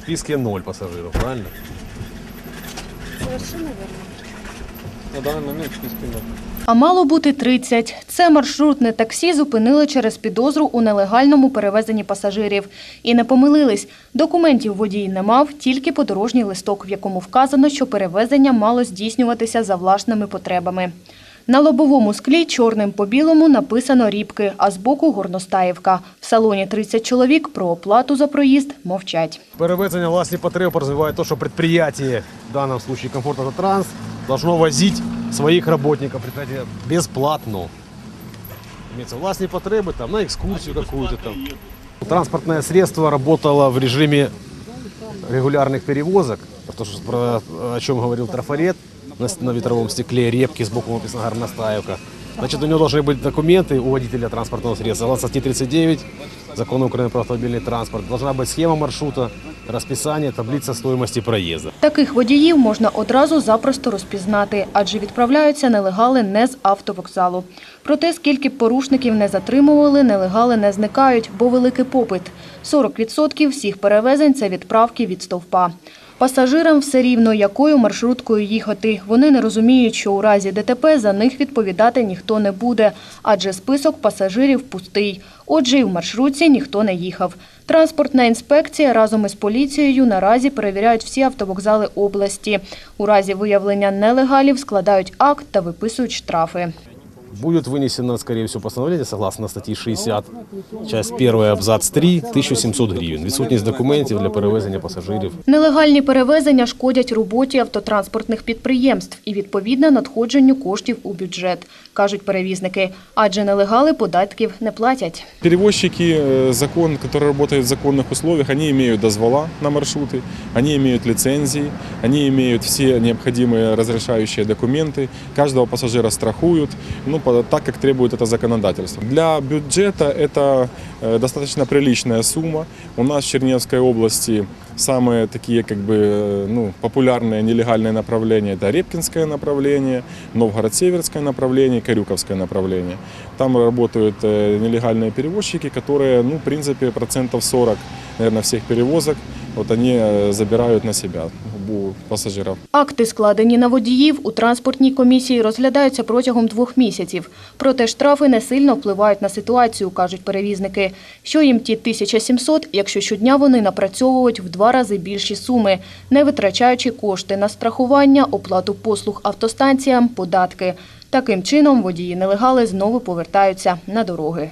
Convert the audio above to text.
В списке ноль пассажиров, правильно? Совершенно верно. На даний момент в списку нет. А мало бути 30. Це маршрутне таксі зупинили через підозру у нелегальному перевезенні пасажирів. І не помилились. Документів водій не мав, тільки подорожній листок, в якому вказано, що перевезення мало здійснюватися за власними потребами. На лобовому склі чорним по білому написано «Рібки», а збоку «Горностаївка». В салоні 30 чоловік про оплату за проїзд мовчать. Перевезення власні потреби подразумевает то, что предприятие, в данном случае Комфорт Автотранс, должно возить своих работников предприятия бесплатно. Власні потреби, там, на экскурсию какую-то там. Транспортное средство работало в режиме регулярных перевозок, то, о чем говорил трафарет, на, с- на ветровом стекле, репки, сбоку написано горностаевка. Значит, у него должны быть документы у водителя транспортного средства. Согласно статье 39 Закона Украины про автомобильный транспорт. Должна быть схема маршрута, расписание, таблица стоимости проезда. Таких водіїв можна одразу запросто розпізнати, адже відправляються нелегали не з автовокзалу. Проте, скільки б порушників не затримували, нелегали не зникають, бо великий попит. 40% всіх перевезень – це відправки від стовпа. Пасажирам все рівно, якою маршруткою їхати. Вони не розуміють, що у разі ДТП за них відповідати ніхто не буде, адже список пасажирів пустий. Отже, і в маршрутці ніхто не їхав. Транспортна інспекція разом із поліцією наразі перевіряють всі автовокзали області. У разі виявлення нелегалів складають акт та виписують штрафи Будет вынесено, скорее всего, постановление согласно статьи 60, часть 1, абзац 3, 1700 гривен. Відсутність документів для перевезення пасажирів. Нелегальні перевезення шкодять роботі автотранспортних підприємств і відповідно надходженню коштів у бюджет, кажуть перевізники, адже нелегали податків не платять. Перевозчики, э, закон, которые работают в законных условиях, они имеют дозвола на маршруты, они имеют лицензии, они имеют все необходимые разрешающие документы, каждого пассажира страхуют, ну, по- так, как требует это законодательство. Для бюджета это э, достаточно приличная сумма. У нас в Черневской области самые такие как бы, э, ну, популярные нелегальные направления – это Репкинское направление, Новгород-Северское направление, Карюковское направление. Там работают э, нелегальные перевозчики, которые, ну, в принципе, процентов 40, наверное, всех перевозок, вот они э, забирают на себя у пассажиров. Акти, складені на водіїв, у транспортній комісії розглядаються протягом двох місяців. Проте штрафи не сильно впливають на ситуацію, кажуть перевізники. Що їм ті 1700, якщо щодня вони напрацьовують в два рази більші суми, не витрачаючи кошти на страхування, оплату послуг автостанціям, податки. Таким чином водії-нелегали знову повертаються на дороги.